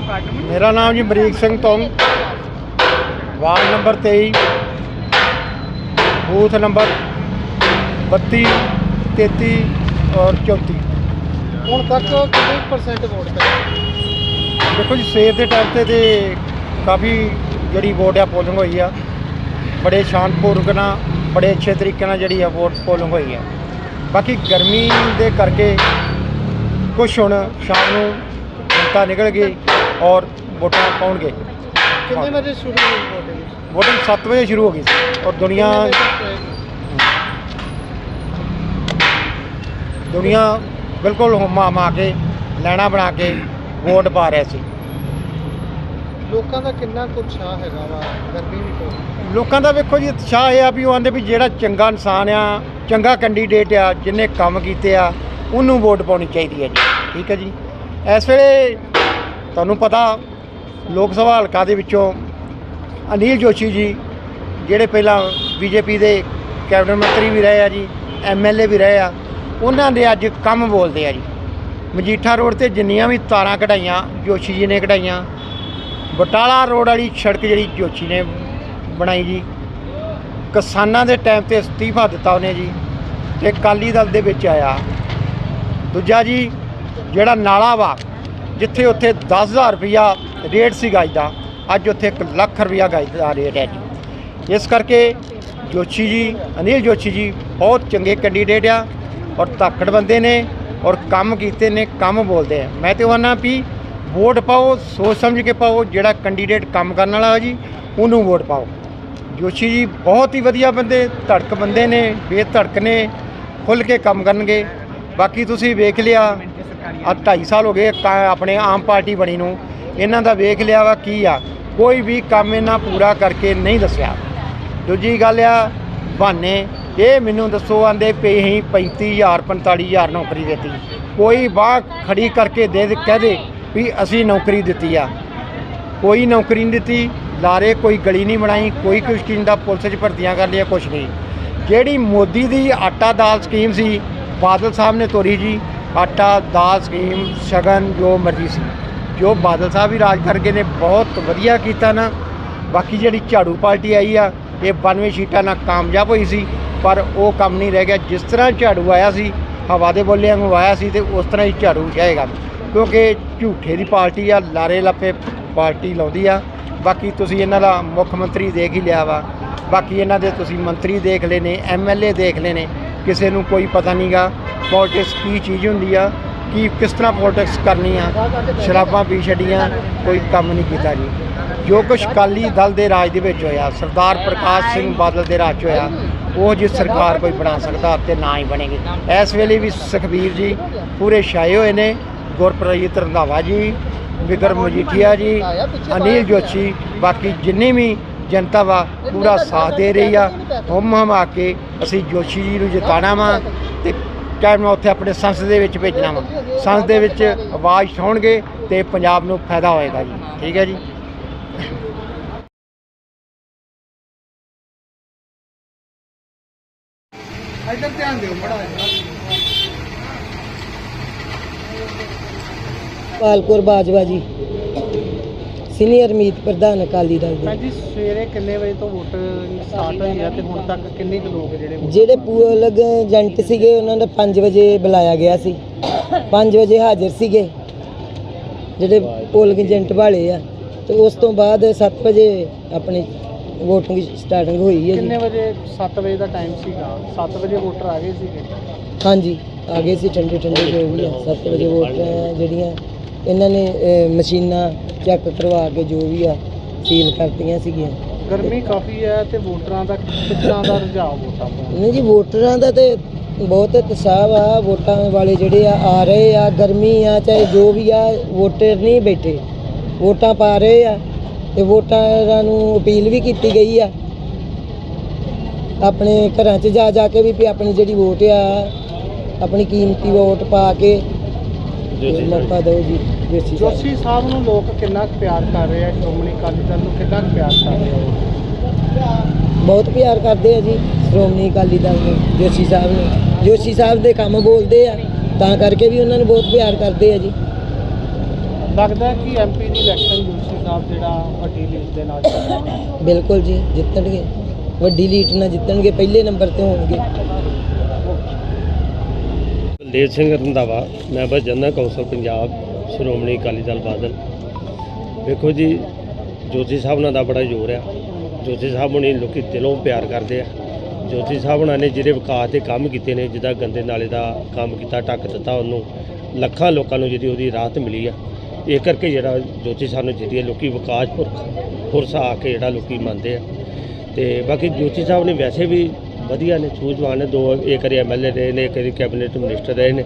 ਮੇਰਾ ਨਾਮ ਜੀ ਬਰੀਕ ਸਿੰਘ ਤੋਂ ਵਾਰਡ ਨੰਬਰ 23 ਬੂਥ ਨੰਬਰ 32 33 ਔਰ 34 ਹੁਣ ਤੱਕ ਕਿੰਨੇ ਪਰਸੈਂਟ ਵੋਟ ਕਰੇ? ਦੇਖੋ ਜੀ ਸਵੇਰ ਦੇ ਟਾਈਮ ਤੇ ਤੇ ਕਾਫੀ ਜਿਹੜੀ ਵੋਟ ਆ ਪੋਲਿੰਗ ਹੋਈ ਆ। ਬੜੇ ਸ਼ਾਂਤਪੂਰਵਕ ਨਾਲ ਬੜੇ ਅੱਛੇ ਤਰੀਕੇ ਨਾਲ ਜਿਹੜੀ ਆ ਵੋਟ ਪੋਲਿੰਗ ਹੋਈ ਆ। ਬਾਕੀ ਗਰਮੀ ਦੇ ਕਰਕੇ ਕੁਛ ਹੁਣ ਸ਼ਾਮ ਨੂੰ ਜਨਤਾ ਨਿਕਲ ਗਈ। ਔਰ ਵੋਟਾਂ ਪਾਉਣਗੇ। ਕਿੰਨੇ ਵਜੇ ਸ਼ੁਰੂ ਹੋਈ VOTING? ਵੋਟਿੰਗ 7 ਵਜੇ ਸ਼ੁਰੂ ਹੋ ਗਈ ਸੀ ਔਰ ਦੁਨੀਆ ਦੁਨੀਆ ਬਿਲਕੁਲ ਹੁਮਾ ਮਾ ਕੇ ਲੈਣਾ ਬਣਾ ਕੇ ਵੋਟ ਪਾ ਰਿਹਾ ਸੀ। ਲੋਕਾਂ ਦਾ ਕਿੰਨਾ ਕੁ ਉਤਸ਼ਾਹ ਹੈਗਾ ਵਾ ਗਰਮੀ ਵੀ ਬਹੁਤ। ਲੋਕਾਂ ਦਾ ਵੇਖੋ ਜੀ ਉਤਸ਼ਾਹ ਇਹ ਆ ਵੀ ਉਹ ਆਂਦੇ ਵੀ ਜਿਹੜਾ ਚੰਗਾ ਇਨਸਾਨ ਆ ਚੰਗਾ ਕੈਂਡੀਡੇਟ ਆ ਜਿਹਨੇ ਕੰਮ ਕੀਤੇ ਆ ਉਹਨੂੰ ਵੋਟ ਪਾਉਣੀ ਚਾਹੀਦੀ ਹੈ ਜੀ। ਠੀਕ ਹੈ ਜੀ। ਇਸ ਵੇਲੇ ਤੁਹਾਨੂੰ ਪਤਾ ਲੋਕ ਸਭਾ ਹਲਕਾ ਦੇ ਵਿੱਚੋਂ ਅਨਿਲ ਜੋਸ਼ੀ ਜੀ, ਜਿਹੜੇ ਪਹਿਲਾਂ ਬੀਜੇਪੀ ਦੇ ਕੈਬਨਿਟ ਮੰਤਰੀ ਵੀ ਰਹੇ ਆ ਜੀ ਐਮਐਲਏ ਵੀ ਰਹੇ ਆ, ਉਹਨਾਂ ਦੇ ਅੱਜ ਕੰਮ ਬੋਲਦੇ ਆ ਜੀ। ਮਜੀਠਾ ਰੋਡ ਤੇ ਜਿੰਨੀਆਂ ਵੀ ਤਾਰਾਂ ਕਢਾਈਆਂ, ਜੋਸ਼ੀ ਜੀ ਨੇ ਕਢਾਈਆਂ, ਬਟਾਲਾ ਰੋਡ ਵਾਲੀ ਸੜਕ ਜਿਹੜੀ ਜੋਸ਼ੀ ਨੇ ਬਣਾਈ ਜੀ, ਕਿਸਾਨਾਂ ਦੇ ਟਾਈਮ ਤੇ ਅਸਤੀਫਾ ਦਿੱਤਾ ਉਹਨੇ ਜੀ, ਤੇ ਅਕਾਲੀ ਦਲ ਦੇ ਵਿੱਚ ਆਇਆ। ਦੂਜਾ ਜੀ, ਜਿਹੜਾ ਨਾਲਾ ਵਾ ਜਿੱਥੇ ਉੱਥੇ 10000 ਰੁਪਇਆ ਰੇਟ ਸੀ ਗਾਜ ਦਾ, ਅੱਜ ਉੱਥੇ 1 ਲੱਖ ਰੁਪਇਆ ਗਾਜ ਦਾ ਰੇਟ ਹੈ ਜੀ। ਇਸ ਕਰਕੇ ਜੋਸ਼ੀ ਜੀ, ਅਨਿਲ ਜੋਸ਼ੀ ਜੀ ਬਹੁਤ ਚੰਗੇ ਕੈਂਡੀਡੇਟ ਆ ਔਰ ਧਾਕੜ ਬੰਦੇ ਨੇ ਔਰ ਕੰਮ ਕੀਤੇ ਨੇ, ਕੰਮ ਬੋਲਦੇ ਆ। ਮੈਂ ਤੇ ਉਹਨਾਂ ਵੀ ਵੋਟ ਪਾਓ, ਸੋਚ ਸਮਝ ਕੇ ਪਾਓ ਜਿਹੜਾ ਕੈਂਡੀਡੇਟ ਕੰਮ ਕਰਨ ਵਾਲਾ ਹੈ ਜੀ, ਉਹਨੂੰ ਵੋਟ ਪਾਓ। ਜੋਸ਼ੀ ਜੀ ਬਹੁਤ ਹੀ ਵਧੀਆ ਬੰਦੇ, ਧੜਕ ਬੰਦੇ ਨੇ, ਬੇਧੜਕ ਨੇ ਖੁੱਲ ਕੇ ਕੰਮ ਕਰਨਗੇ। ਬਾਕੀ ਤੁਸੀਂ ਵੇਖ ਲਿਆ ਆ 2.5 ਸਾਲ ਹੋ ਗਏ ਕਾ- ਆਪਣੇ ਆਮ ਪਾਰਟੀ ਬਣੀ ਨੂੰ। ਇਹਨਾਂ ਦਾ ਵੇਖ ਲਿਆ ਵਾ ਕੀ ਆ। ਕੋਈ ਵੀ ਕੰਮ ਇਹਨਾਂ ਪੂਰਾ ਕਰਕੇ ਨਹੀਂ ਦੱਸਿਆ। ਦੂਜੀ ਗੱਲ ਆ, ਬਹਾਨੇ। ਇਹ ਮੈਨੂੰ ਦੱਸੋ, ਆਂਦੇ ਪਏ ਹੀ 35000 45000 ਨੌਕਰੀ ਦਿੱਤੀ। ਕੋਈ ਬਾਹ ਖੜੀ ਕਰਕੇ ਦੇ ਕਹਿ ਦੇ ਵੀ ਅਸੀਂ ਨੌਕਰੀ ਦਿੱਤੀ ਆ। ਕੋਈ ਨੌਕਰੀ ਨਹੀਂ ਦਿੱਤੀ, ਲਾਰੇ ਕੋਈ ਗਲੀ ਨਹੀਂ ਬਣਾਈ, ਕੋਈ ਕੁਛ ਨਹੀਂ ਦਾ ਪੁਲਿਸ 'ਚ ਭਰਤੀਆਂ ਕਰ ਲਿਆ ਕੁਛ ਨਹੀਂ। ਜਿਹੜੀ ਮੋਦੀ ਦੀ ਆਟਾ ਦਾਲ ਸਕੀਮ ਸੀ, ਬਾਦਲ ਸਾਹਿਬ ਨੇ ਤੋਰੀ ਜੀ ਆਟਾ, ਦਾਲ ਸਕੀਮ ਸ਼ਗਨ, ਜੋ ਮਰਜ਼ੀ ਸੀ। ਜੋ ਬਾਦਲ ਸਾਹਿਬ ਵੀ ਰਾਜ ਕਰਕੇ ਨੇ, ਬਹੁਤ ਵਧੀਆ ਕੀਤਾ ਨਾ। ਬਾਕੀ ਜਿਹੜੀ ਝਾੜੂ ਪਾਰਟੀ ਆਈ ਆ, ਇਹ 92 ਸੀਟਾਂ ਨਾਲ ਕਾਮਯਾਬ ਹੋਈ ਸੀ, ਪਰ ਉਹ ਕੰਮ ਨਹੀਂ ਰਹਿ ਗਿਆ। ਜਿਸ ਤਰ੍ਹਾਂ ਝਾੜੂ ਆਇਆ ਸੀ, ਹਵਾ ਦੇ ਬੋਲਿਆਂ ਨੂੰ ਆਇਆ ਸੀ ਤੇ ਉਸ ਤਰ੍ਹਾਂ ਹੀ ਝਾੜੂ ਜਾਏਗਾ। ਕਿਉਂਕਿ ਝੂਠੇ ਦੀ ਪਾਰਟੀ ਆ, ਲਾਰੇ ਲੱਪੇ ਪਾਰਟੀ ਲਾਉਂਦੀ ਆ। ਬਾਕੀ ਤੁਸੀਂ ਇਹਨਾਂ ਦਾ ਮੁੱਖ ਮੰਤਰੀ ਦੇਖ ਹੀ ਲਿਆ ਵਾ। ਬਾਕੀ ਇਹਨਾਂ ਦੇ ਤੁਸੀਂ ਮੰਤਰੀ ਦੇਖ ਲਏ ਨੇ ਐਮਐਲਏ ਦੇਖ ਲਏ ਨੇ। ਕਿਸੇ ਨੂੰ ਕੋਈ ਪਤਾ ਨਹੀਂਗਾ ਪੋਲਿਟਿਕਸ ਕੀ ਚੀਜ਼ ਹੁੰਦੀ ਆ, ਕੀ ਕਿਸ ਤਰ੍ਹਾਂ ਪੋਲਿਟਿਕਸ ਕਰਨੀ ਆ, ਸ਼ਰਾਬਾਂ ਪੀ ਛੱਡੀਆਂ, ਕੋਈ ਕੰਮ ਨਹੀਂ ਕੀਤਾ ਜੀ। ਜੋ ਕੁਛ ਅਕਾਲੀ ਦਲ ਦੇ ਰਾਜ ਦੇ ਵਿੱਚ ਹੋਇਆ, ਸਰਦਾਰ ਪ੍ਰਕਾਸ਼ ਸਿੰਘ ਬਾਦਲ ਦੇ ਰਾਜ 'ਚ ਹੋਇਆ, ਉਹ ਜੀ ਸਰਕਾਰ ਕੋਈ ਬਣਾ ਸਕਦਾ ਤੇ ਨਾ ਹੀ ਬਣੇਗੀ। ਇਸ ਵੇਲੇ ਵੀ ਸੁਖਬੀਰ ਜੀ ਪੂਰੇ ਛਾਏ ਹੋਏ ਨੇ ਗੁਰਪ੍ਰੀਤ ਰੰਧਾਵਾ ਜੀ, ਵਿਕਰਮ ਮਜੀਠੀਆ ਜੀ, ਅਨਿਲ ਜੋਸ਼ੀ, ਬਾਕੀ ਜਿੰਨੀ ਵੀ ਜਨਤਾ ਵਾ, ਪੂਰਾ ਸਾਥ ਦੇ ਰਹੀ ਆ। ਹੁਮ ਆ ਕੇ ਅਸੀਂ ਜੋਸ਼ੀ ਜੀ ਨੂੰ ਜਿਤਾਣਾ ਵਾ ਤੇ ਟਾਈਮ ਨਾਲ ਉੱਥੇ ਆਪਣੇ ਸੰਸਦ ਦੇ ਵਿੱਚ ਭੇਜਣਾ ਵਾ। ਸੰਸਦ ਦੇ ਵਿੱਚ ਆਵਾਜ਼ ਉਠਾਉਣਗੇ ਤੇ ਪੰਜਾਬ ਨੂੰ ਫਾਇਦਾ ਹੋਏਗਾ ਜੀ। ਠੀਕ ਹੈ ਜੀ। ਇੱਧਰ ਧਿਆਨ ਦਿਓ ਬੜਾ ਪਾਲਕੌਰ ਬਾਜਵਾ ਜੀ। ਸੀਨੀਅਰ ਮੀਤ ਪ੍ਰਧਾਨ ਅਕਾਲੀ ਦਲ ਦੇ। ਜੀ ਸਵੇਰੇ ਕਿੰਨੇ ਵਜੇ ਤੋਂ ਵੋਟ ਸਟਾਰਟ ਹੋਈ ਆ ਤੇ ਹੁਣ ਤੱਕ ਕਿੰਨੇ ਕੁ ਲੋਕ ਜਿਹੜੇ ਜਿਹੜੇ ਪੂਲਗ ਏਜੰਟ ਸੀਗੇ ਉਹਨਾਂ ਦਾ 5 ਵਜੇ ਬੁਲਾਇਆ ਗਿਆ ਸੀ। 5 ਵਜੇ ਹਾਜ਼ਰ ਸੀਗੇ। ਜਿਹੜੇ ਪੋਲਿੰਗ ਏਜੰਟ ਵਾਲੇ ਆ। ਤੇ ਉਸ ਤੋਂ ਬਾਅਦ 7 ਵਜੇ ਆਪਣੀ VOTING ਸਟਾਰਟਿੰਗ ਹੋਈ ਹੈ ਕਿੰਨੇ ਜੀ ਵਜੇ 7 ਵਜੇ ਦਾ ਟਾਈਮ ਸੀਗਾ? 7 ਵਜੇ ਵੋਟਰ ਆ ਗਏ ਸੀਗੇ? ਹਾਂਜੀ ਆ ਗਏ ਸੀ ਠੰਡੇ ਠੰਡੇ ਜੋ ਵੀ ਆ। 7 ਵਜੇ ਵੋਟ ਜਿਹੜੀਆਂ ਇਹਨਾਂ ਨੇ ਅਹ, ਮਸ਼ੀਨਾਂ ਚੈੱਕ ਕਰਵਾ ਕੇ ਜੋ ਵੀ ਆ ਸੀਲ ਕਰਤੀਆਂ ਸੀਗੀਆਂ। ਗਰਮੀ ਕਾਫੀ ਹੈ ਤੇ ਵੋਟਰਾਂ ਦਾ ਕਿੱਦਾਂ ਦਾ ਰੁਝਾਅ ਵੋਟਾਂ ਦਾ? ਨਹੀਂ ਜੀ ਵੋਟਰਾਂ ਦਾ ਤੇ ਬਹੁਤ ਉਤਸ਼ਾਹ ਆ ਵੋਟਾਂ ਵਾਲੇ ਜਿਹੜੇ ਆ ਆ ਰਹੇ ਆ ਗਰਮੀ ਆ ਚਾਹੇ ਜੋ ਵੀ ਆ ਵੋਟਰ ਨਹੀਂ ਬੈਠੇ। ਵੋਟਾਂ ਪਾ ਰਹੇ ਆ ਤੇ ਵੋਟਰਾਂ ਨੂੰ ਅਪੀਲ ਵੀ ਕੀਤੀ ਗਈ ਆ। ਆਪਣੇ ਘਰਾਂ 'ਚ ਜਾ ਜਾ ਕੇ ਵੀ ਵੀ ਆਪਣੀ ਜਿਹੜੀ ਵੋਟ ਆ ਆਪਣੀ ਕੀਮਤੀ ਵੋਟ ਪਾ ਕੇ ਤੇ ਮੌਕਾ ਦਿਓ ਜੀ ਜੋਸ਼ੀ ਸਾਹਿਬ ਜੋਸ਼ੀ ਸਾਹਿਬ ਨੂੰ ਲੋਕ ਕਿੰਨਾ ਕੁ ਪਿਆਰ ਕਰ ਰਹੇ ਆ ਸ਼੍ਰੋਮਣੀ ਅਕਾਲੀ ਦਲ ਨੂੰ ਕਿੰਨਾ ਕੁ ਪਿਆਰ ਕਰ ਰਹੇ ਆ? ਬਹੁਤ ਪਿਆਰ ਕਰਦੇ ਆ ਜੀ ਸ਼੍ਰੋਮਣੀ ਅਕਾਲੀ ਦਲ ਨੂੰ ਜੋਸ਼ੀ ਸਾਹਿਬ ਨੂੰ। ਜੋਸ਼ੀ ਸਾਹਿਬ ਦੇ ਕੰਮ ਬੋਲਦੇ ਆ ਤਾਂ ਕਰਕੇ ਵੀ ਉਹਨਾਂ ਨੂੰ ਬਹੁਤ ਪਿਆਰ ਕਰਦੇ ਆ ਜੀ। ਲੱਗਦਾ ਹੈ ਕਿ ਐਮਪੀ ਦੀ ਇਲੈਕਸ਼ਨ ਜੋਸ਼ੀ ਸਾਹਿਬ ਜਿਹੜਾ ਵੱਡੀ ਲੀਡ ਦੇ ਨਾਲ ਬਿਲਕੁਲ ਜੀ ਜਿੱਤਣਗੇ। ਵੱਡੀ ਲੀਡ ਨਾਲ ਜਿੱਤਣਗੇ ਪਹਿਲੇ ਨੰਬਰ ਤੇ ਹੋਣਗੇ। Baldev Singh Randhawa member general council Punjab, Shiromani Akali Dal Badal. ਵੇਖੋ ਜੀ, ਜੋਤੀ ਸਾਹਿਬ ਨਾਲ ਦਾ ਬੜਾ ਜ਼ੋਰ ਆ। ਜੋਤੀ ਸਾਹਿਬ ਹੁਣੀ ਲੋਕੀ ਦਿਲੋਂ ਪਿਆਰ ਕਰਦੇ ਆ। ਜੋਤੀ ਸਾਹਿਬ ਹੁਣਾਂ ਨੇ ਜਿਹੜੇ ਵਿਕਾਸ ਦੇ ਕੰਮ ਕੀਤੇ ਨੇ, ਜਿੱਦਾਂ ਗੰਦੇ ਨਾਲੇ ਦਾ ਕੰਮ ਕੀਤਾ ਟੱਕ ਦਿੱਤਾ ਉਹਨੂੰ, ਲੱਖਾਂ ਲੋਕਾਂ ਨੂੰ ਜਿਹੜੀ ਉਹਦੀ ਰਾਹਤ ਮਿਲੀ ਆ। ਇਹ ਕਰਕੇ ਜਿਹੜਾ ਜੋਤੀ ਸਾਹਿਬ ਨੂੰ ਜਿਹੜੀ ਆ ਲੋਕੀ ਵਿਕਾਸ ਪੁਰਖ, ਪੁਰਸ਼ ਆ ਕੇ ਜਿਹੜਾ ਲੋਕੀ ਮੰਨਦੇ ਆ। ਤੇ ਬਾਕੀ ਜੋਤੀ ਸਾਹਿਬ ਨੇ ਵੈਸੇ ਵੀ ਵਧੀਆ ਨੇ ਸੂਝਵਾਨ ਨੇ ਦੋ ਇੱਕ ਵਾਰੀ ਐਮਐਲਏ ਰਹੇ ਨੇ ਇੱਕ ਵਾਰੀ ਕੈਬਨਿਟ ਮਿਨਿਸਟਰ ਰਹੇ ਨੇ।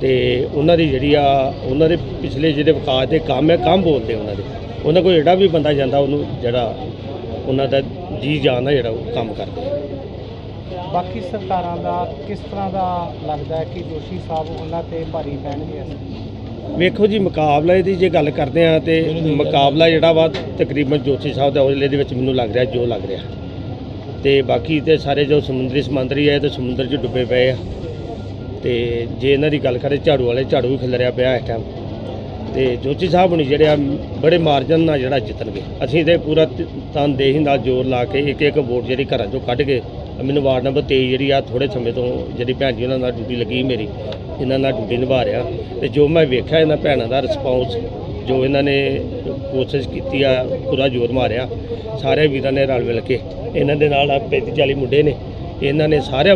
ਤੇ ਉਹਨਾਂ ਦੀ ਜਿਹੜੀ ਆ ਉਹਨਾਂ ਦੇ ਪਿਛਲੇ ਜਿਹੜੇ ਵਿਕਾਸ ਦੇ ਕੰਮ ਹੈ ਕੰਮ ਬੋਲਦੇ ਉਹਨਾਂ ਦੇ। ਉਹਨਾਂ ਕੋਲ ਜਿਹੜਾ ਵੀ ਬੰਦਾ ਜਾਂਦਾ ਉਹਨੂੰ ਜਿਹੜਾ ਉਹਨਾਂ ਦਾ ਜੀ ਜਾਨ ਆ ਜਿਹੜਾ ਉਹ ਕੰਮ ਕਰਦੇ ਬਾਕੀ ਸਰਕਾਰਾਂ ਦਾ ਕਿਸ ਤਰ੍ਹਾਂ ਦਾ ਲੱਗਦਾ ਹੈ ਕਿ ਜੋਸ਼ੀ ਸਾਹਿਬ ਉਹਨਾਂ ਤੇ ਭਾਰੀ ਪੈਣਗੇ? ਵੇਖੋ ਜੀ ਮੁਕਾਬਲੇ ਦੀ ਜੇ ਗੱਲ ਕਰਦੇ ਆ ਤੇ ਮੁਕਾਬਲਾ ਜਿਹੜਾ ਵਾ ਤਕਰੀਬਨ ਜੋਤੀ ਸਾਹਿਬ ਦਾ ਔਜਲੇ ਦੇ ਵਿੱਚ ਮੈਨੂੰ ਲੱਗ ਰਿਹਾ ਜੋ ਲੱਗ ਰਿਹਾ। ਤੇ ਬਾਕੀ ਤੇ ਸਾਰੇ ਜੋ ਸਮੁੰਦਰੀ ਸਮੁੰਦਰੀ ਹੈ ਤੇ ਸਮੁੰਦਰ 'ਚ ਡੁੱਬੇ ਪਏ ਆ। ਤੇ ਜੇ ਇਹਨਾਂ ਦੀ ਗੱਲ ਕਰੇ, ਝਾੜੂ ਵਾਲੇ ਝਾੜੂ ਵੀ ਖਿਲਰਿਆ ਪਿਆ ਇਸ ਟਾਈਮ ਤੇ ਜੋਤੀ ਸਾਹਿਬ ਹੁਣੀ ਜਿਹੜੇ ਆ, ਬੜੇ ਮਾਰਜਨ ਨਾਲ ਜਿਹੜਾ ਜਿੱਤਣਗੇ। ਅਸੀਂ ਤੇ ਪੂਰਾ ਤਨਦੇਹੀ ਨਾਲ ਜ਼ੋਰ ਲਾ ਕੇ ਇੱਕ ਇੱਕ ਵੋਟ ਜਿਹੜੀ ਘਰਾਂ ਚੋਂ ਕੱਢ ਕੇ, ਮੈਨੂੰ ਵਾਰਡ ਨੰਬਰ 23 ਜਿਹੜੀ ਆ ਥੋੜੇ ਸਮੇਂ ਤੋਂ ਜਿਹੜੀ ਭੈਣ ਜੀ ਉਹਨਾਂ ਨਾਲ ਡਿਊਟੀ ਲੱਗੀ ਮੇਰੀ, ਇਹਨਾਂ ਨਾਲ ਡਿਊਟੀ ਨਿਭਾ ਰਿਹਾ। ਤੇ ਜੋ ਮੈਂ ਵੇਖਿਆ ਇਹਨਾਂ ਭੈਣਾਂ ਦਾ ਰਿਸਪੌਂਸ ਜੋ ਇਹਨਾਂ ਨੇ ਕੋਸ਼ਿਸ਼ ਕੀਤੀ ਆ, ਪੂਰਾ ਜ਼ੋਰ ਮਾਰਿਆ। ਸਾਰੇ ਵੀਰਾਂ ਨੇ ਰਲ ਮਿਲ ਕੇ ਇਹਨਾਂ ਦੇ ਨਾਲ 35 40 ਮੁੰਡੇ ਨੇ। ਇਹਨਾਂ ਨੇ ਸਾਰੇ